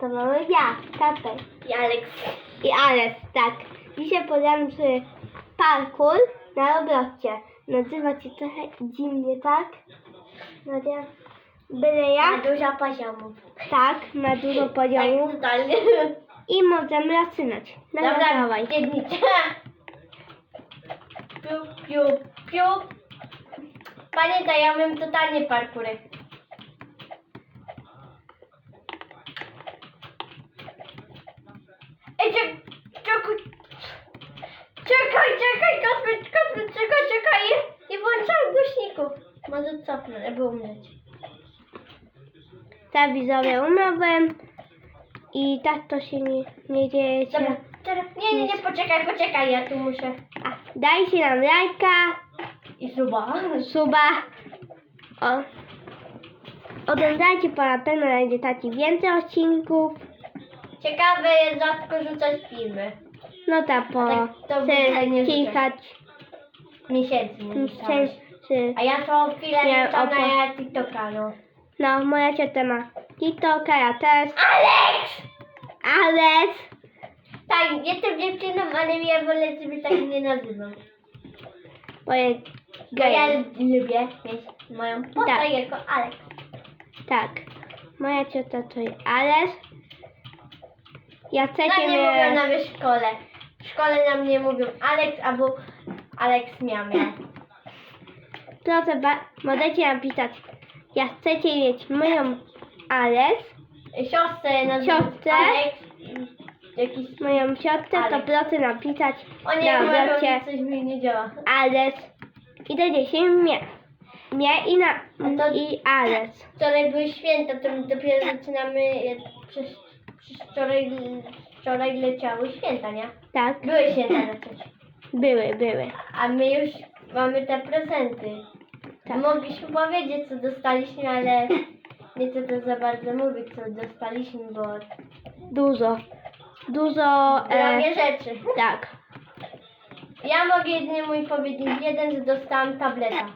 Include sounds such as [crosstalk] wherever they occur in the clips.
To mamy ja, Kapel I Alex. i Ales, tak. Dzisiaj podam sobie parkour na Robloxie. Nazywa się trochę dziwnie, tak? Nadia? Byle Ma jak? dużo poziomów. Tak, ma dużo poziomów Tak, totalnie. i możemy lasynać. Dobra, Dobra, dawaj. jednicze. Piu, piu, piu. Pamiętaj, ja mam totalnie parkury. Ej, czek, czekaj, czekaj, czekaj, Kasper, Kasper, czekaj, czekaj, nie, nie włączałem głośników. Może cofnę, żeby umrzeć. Tak widzowie umarłem i tak to się nie, nie dzieje Dobra, teraz, nie, nie, nie, poczekaj, poczekaj, ja tu muszę. A, dajcie nam lajka, I suba. suba. O. Oglądajcie, bo na pewno znajdziecie więcej odcinków. Ciekawe jest rzadko rzucać filmy. No tak, po tak to kilka Miesięcy nie rzucałeś. miesięcy. A ja to chwilę Nie, opo- na TikToka, no. No, moja ciocia ma TikToka, ja też. Alex! Ale Tak, jestem dziewczyną, ale ja wolę sobie tak nie nazywam. moje Bo ja lubię mieć moją postać Tak. jako Alex. Tak. Moja ciocia to jest Ales. Ja Na chcecie mnie mówią mnie... nawet w szkole. W szkole na mnie mówią Alex albo Alex miamia. Proszę, możecie napisać. Ja chcecie mieć moją Ales, Siostrę Siostrę? Alex. Jakiś... moją siostrę, to Alex. proszę napisać O nie, na moja obrocie coś mi nie działa. Ales i mnie. Mnie i na... A to- i Ales. Wczoraj były święta, to my dopiero zaczynamy, jak przez, przez wczoraj, wczoraj leciały święta, nie? Tak, Były święta przecież. były, były. A my już mamy te prezenty. Tak. Mogliśmy powiedzieć, co dostaliśmy, ale [laughs] nie chcę to za bardzo mówić, co dostaliśmy, bo Dużo. Dużo... E, drogie rzeczy. tak. Ja mogę jedynie mój powiedzieć jeden, że dostałam tableta.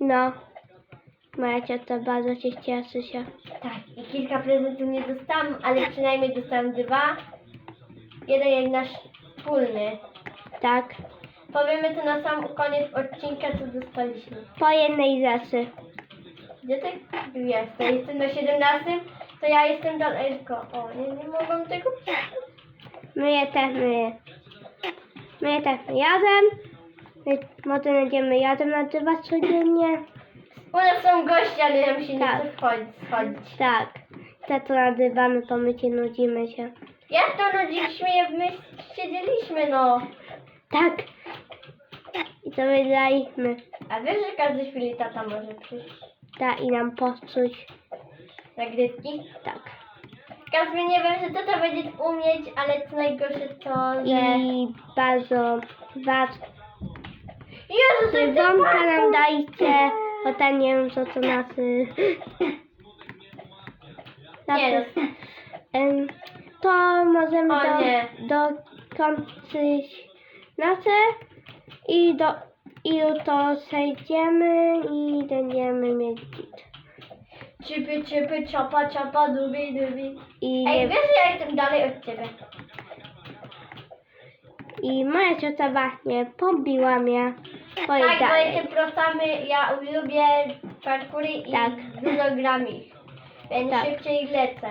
No. Moja ciota bardzo się cieszy się. Tak, i kilka prezentów nie dostałam, ale przynajmniej dostałam dwa. Jeden jest nasz wspólny. Tak. Powiemy to na sam koniec odcinka, co dostaliśmy. Po jednej zasy. Gdzie ty jest? To jestem na 17, to ja jestem daleko. O, nie, nie mogą tego My je też my. My je też jadem. My może będziemy jadem nagrywać codziennie. U nas są goście, ale nam się Tak. nie chce wchodzić, schodzić. Tak. Te to nagrywamy, bo my cię nudzimy się. Jak to nudziliśmy, jak my siedzieliśmy, no. Tak. I to wydaliśmy. A wiesz, że każdy chwili tata może przyjść Tak i nam popsuć. nagrywki? Tak. Kasper, nie wiem, że tata będzie umieć, ale co najgorsze to, że... I bardzo was Jezu, to jest ten dzwonka nam dajcie. Bo tam nie wiem co to nas... y, Nie, no. Em, to możemy O do, nie. dokończyć nasze i do i to przejdziemy i będziemy mieć git. Czypy, czypy, czapa, czapa, dubi, dubi. I, Ej, nie, wiesz, ja jestem dalej od ciebie. I moja ciocia właśnie pobiła mnie. Oj, Tak, bo jestem prostamy, ja lubię parkury i Tak. dużo gram ich. Więc Tak. szybciej lecę.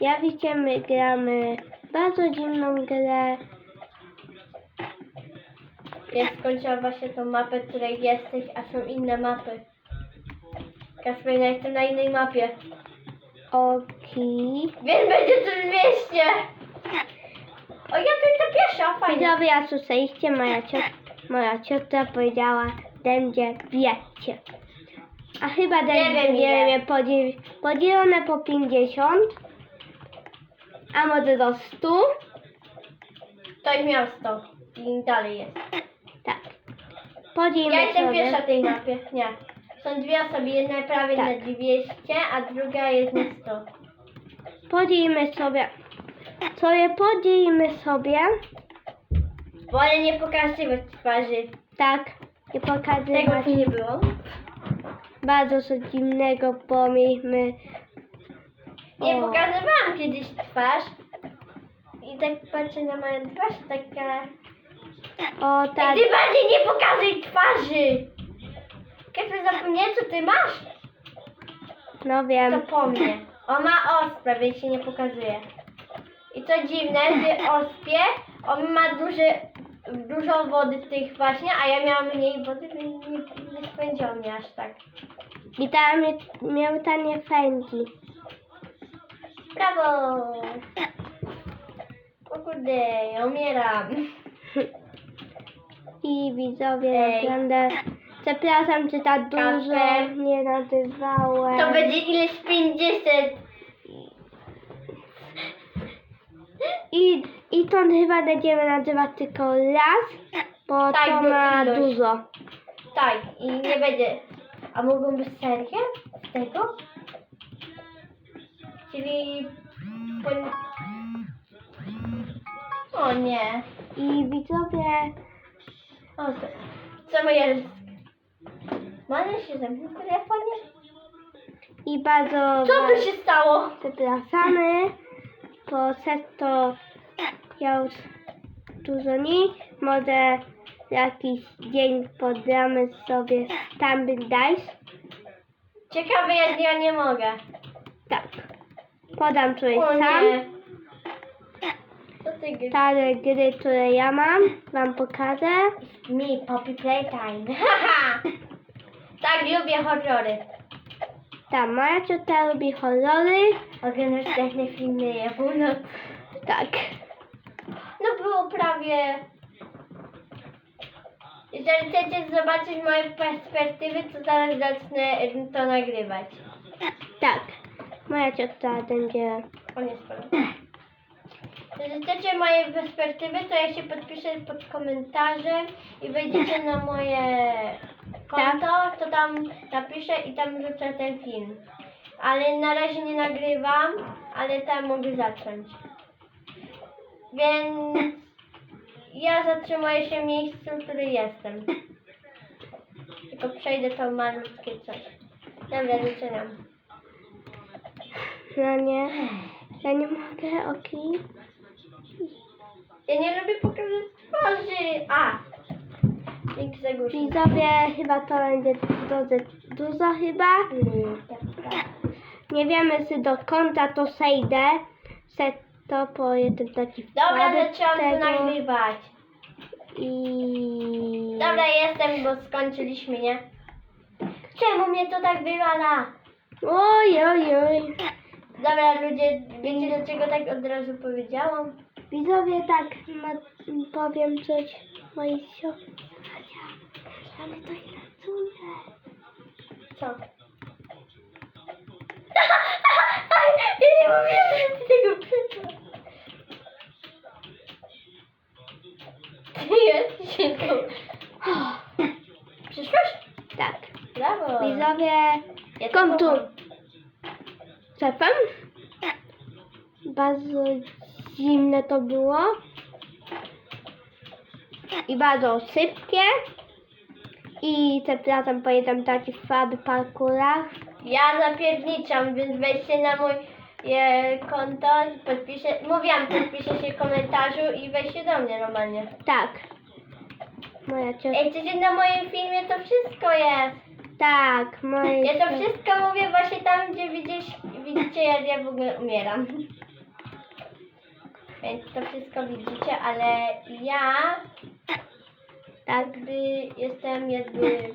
Ja wiecie, my gramy bardzo dziwną grę. Ja skończyłam właśnie tą mapę, której jesteś, a są inne mapy. Kasper, ja jestem na innej mapie. Oki. Więc będzie tu 200! O, ja tu jestem pierwsza, fajnie. Widzowie, jak słyszeliście, moja ciocia, moja ciocia powiedziała, będzie wiecie. A chyba Nie wiem, będzie ile. podzi- podzielone po 50, a może do 100. To i miasto. I dalej jest. Tak. Podzielimy Ja jestem sobie. pierwsza w tej mapie. Nie. Są dwie osoby, jedna prawie Tak. na 200, a druga jest na 100. Podzielimy sobie. Sobie podzielimy sobie. Wolę nie pokazywać twarzy. Tak. Nie Tego pokazywać. tu nie było. bardzo coś dziwnego, bo mieliśmy... Nie O. pokazywałam kiedyś twarz. I tak patrzę na moją twarz, taka... O, tak, ty bardziej nie pokazuj twarzy! Kiedy zapomniałem, co ty masz? no To wiem. po mnie. On ma ospę, więc się nie pokazuje. I co dziwne, że ospie, on ma duże, dużo wody tych właśnie, a ja miałam mniej wody, więc nie, nie spędziło mnie aż tak. I tam mi- miał tanie fęgi. Brawo! O kurde, ja umieram. [laughs] I widzowie, Ej. naprawdę... Przepraszam, czy tak dużo nie nazywałem. To będzie ileś 50. I, I to chyba będziemy nazywać tylko raz, bo Tak, to ma ilość. dużo. Tak, i nie będzie. A mogą być serię z tego? Czyli. Po... O nie. I widzowie, O, to, co moje. Możesz się zamknąć w telefonie? i bardzo Co tu się stało? przepraszamy, bo przez to ja już dużo nie, może jakiś dzień podramy sobie Stumble Dice. Ciekawe, jak ja nie mogę. Tak, podam O sam. nie. Co ty gry? Gry, które ja mam, wam pokażę. Mi, Poppy Playtime. [laughs] Tak, lubię horrory. Ta moja ciotka lubi horrory. Oglądasz techne filmy, ja północ. Tak. No było prawie. Jeżeli chcecie zobaczyć moje perspektywy, to zaraz zacznę to nagrywać. Tak. Moja ciotka będzie. O nie spadł. Chcecie moje perspektywy, to ja się podpiszę pod komentarzem i wejdziecie na moje konto, to tam napiszę i tam wrzucę ten film. Ale na razie nie nagrywam, ale tam mogę zacząć. Więc ja zatrzymuję się w miejscu, w którym jestem. Tylko przejdę to malutkie coś. Dobra, zaczynam. No nie. Ja nie mogę, okej. Ja nie lubię pokazać twarzy. A! Dzięki za głośno. Widzowie, chyba to będzie dosyć dużo chyba. Nie wiemy, czy do konta to sejdę. Se to po jeden taki Dobra, zaczęłam to nagrywać. I... Dobra, jestem, bo skończyliśmy, nie? Czemu mnie to tak wywala? Oj, oj, oj. Dobra, ludzie, wiecie dlaczego tak od razu powiedziałam? Widzowie, tak, ma, powiem coś mojej siostrze. Ale to nie racuje. Co? Ja nie mówię, tego przyszło. Jest się tu. Przyszłaś? Tak. Brawo. Widzowie, Ja kom tu. Kocham. Czepem. Bardzo zimne to było. I bardzo szybkie. I przepraszam, pamiętam taki słaby parkurach. Ja zapierniczam, więc wejdźcie na mój e, konto, podpiszę, mówiłam, podpiszę się w komentarzu i wejdźcie do mnie normalnie. Tak. Moja ciocia. Ej, przecież na moim filmie to wszystko jest. Tak, moje. Ja to wszystko mówię właśnie tam, gdzie widzisz, widzicie, jak ja w ogóle umieram. [laughs] Więc to wszystko widzicie, ale ja Tak. jakby jestem jakby...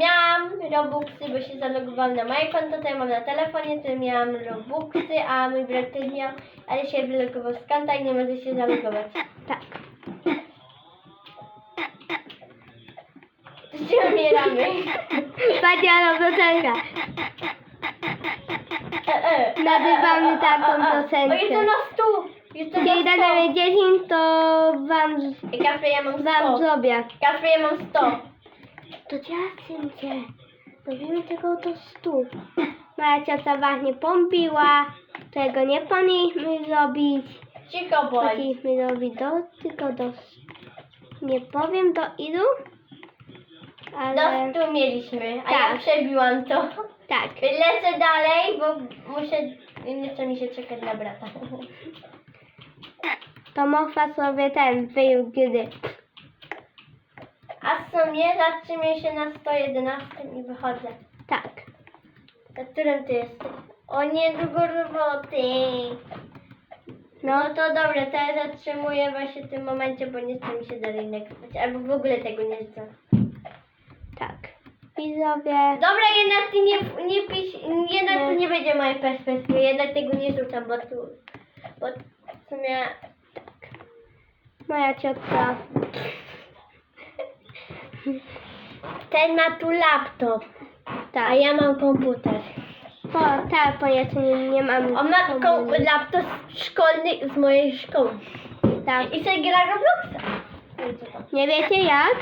Miałam Robuxy, bo się zalogowałam na moje konto, to ja mam na telefonie, to miałam Robuxy, a mój brat też miał, ale się wylogował z konta i nie może się zalogować. Tak. Gdzie umieramy? Padia piosenka. E, e, e, e, taką piosenkę. O, jest to na stół! Kiedy na damy 100! 10, to wam, Kasper, ja mam 100. wam zrobię. Kasper, ja mam 100. To dziewczyn cię. Robimy tego do stu. Moja ciocia właśnie pompiła. Tego nie powinniśmy zrobić. Cicho bądź. Powinniśmy robić do, tylko do. Nie powiem do ilu. ale Do stu mieliśmy, a Tak. ja przebiłam to. Tak. Lecę dalej, bo muszę, nie chce mi się czekać na brata. To Mofa sobie ten wyjął gry. A w sumie zatrzymuję się na 111 i wychodzę. Tak. Na którym ty jesteś? O nie, długo roboty. No, No to dobra, to ja zatrzymuję właśnie w tym momencie, bo nie chce mi się dalej nagrywać. Albo w ogóle tego nie chcę. Tak. Widzowie, Dobra, jednak ty nie, nie pisz, jednak to nie będzie moje perspektywy, jednak tego nie rzucam, bo tu, bo w sumie, moja ciotka. ten ma tu laptop, Tak. a ja mam komputer. Po, tak, bo ja tu nie, nie mam. On ma kom- laptop szkolny z mojej szkoły Tak. i sobie gra Robloxa. Nie wiecie jak,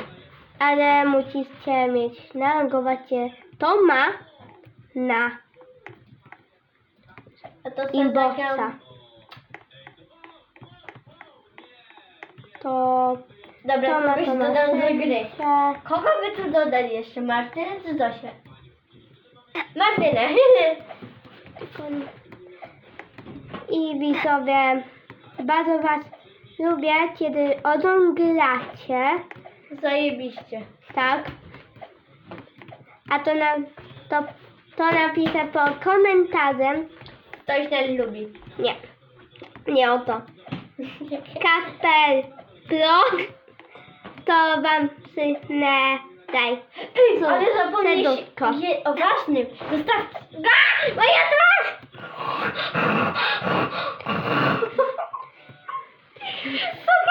ale musicie mieć nalogowacie to ma na A to inboxa. To, Dobra, to ma kogoś to na dodam do gry. Kogo by tu dodali jeszcze? Martynę czy Zosię? Martynę. [laughs] I widzowie, bardzo was lubię, kiedy oglądacie, Zajebiście. tak? A to na, to, to napiszę pod komentarzem. Ktoś nas lubi. Nie, nie o to. [laughs] Kasper Pro, to wam przysnę, daj. Ej, ale zapomnieliście je, o ważnym. Zostaw... A, moja twarz! Twarz!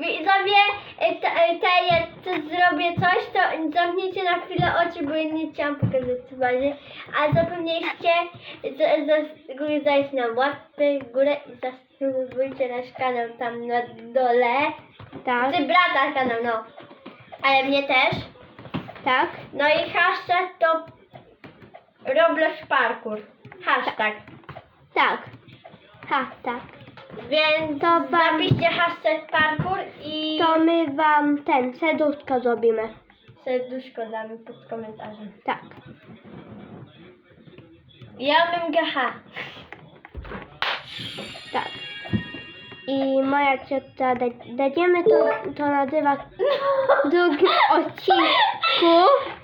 Widzowie, e, te, e, jak to zrobię coś, to zamknijcie na chwilę oczy, bo ja nie chciałam pokazać twarzy. A zapomnieliście, dajcie nam łapę w górę i zasubskrybujcie nasz kanał tam na dole. Tak, Ty brata kanał, no. Ale mnie też. tak, No i hashtag to Roblox Parkour. Hashtag. tak. Ha, tak. Więc To wam- napiszcie hashtag parkour i To my wam ten serduszko zrobimy. serduszko damy pod komentarzem. Tak. Ja bym GH. Tak. I moja ciotka, da- będziemy to, to nazywać w drugim odcinku. [laughs]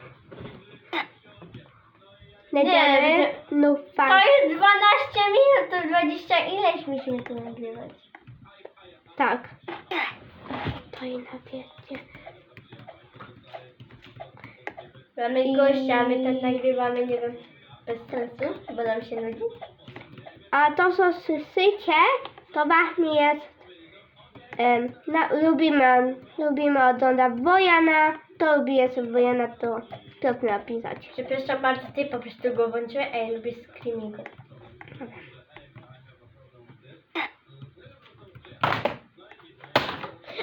Nie, no To fan. jest 12 minut, to 20 ileś musimy tu nagrywać. Tak. To i nawiecie. Mamy I- gościa, a my tak nagrywamy, nie wiem, bez sensu, bo nam się nudzi. A to co słyszycie, to właśnie jest em, na, lubimy, lubimy oglądać Wojana, to lubi jest Wojana, to to napisać. Przepraszam bardzo, ty po prostu go włączyłeś, a ja lubię screamingu.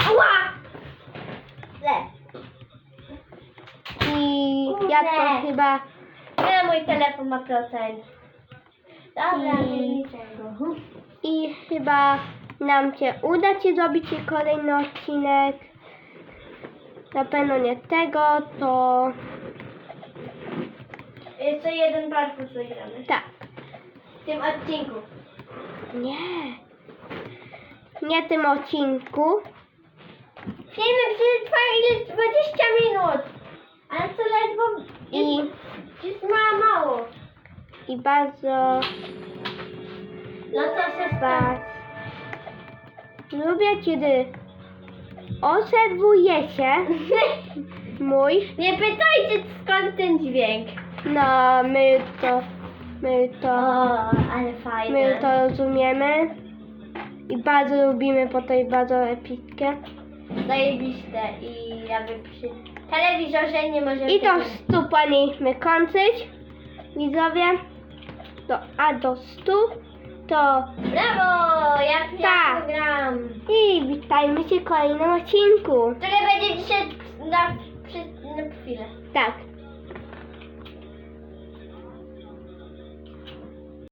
Ała! Le. I ja to Kurde. chyba Nie, mój telefon ma procent. Dobra, I- nie. I chyba nam się uda Ci zrobić kolejny odcinek. Na pewno nie tego, to Jeszcze jeden parkour zagramy. tak. W tym odcinku. Nie. Nie tym odcinku. Filmy ile? 20 minut. Ale to ledwo... I, Jest ma mało. i bardzo No to się Was lubię, kiedy obserwujecie [laughs] mój. Nie pytajcie skąd ten dźwięk. No, my to, my O, to, ale fajne. my to rozumiemy. I bardzo lubimy, to jest bardzo epickie. Zajebiste i jakby przy telewizorze nie możemy... I to tego- stu powinniśmy kończyć. Widzowie. Do, a do stu to Brawo! Jak ja Tak. gram. i witajmy się w kolejnym odcinku. Który będzie dzisiaj na, przy, na chwilę. Tak.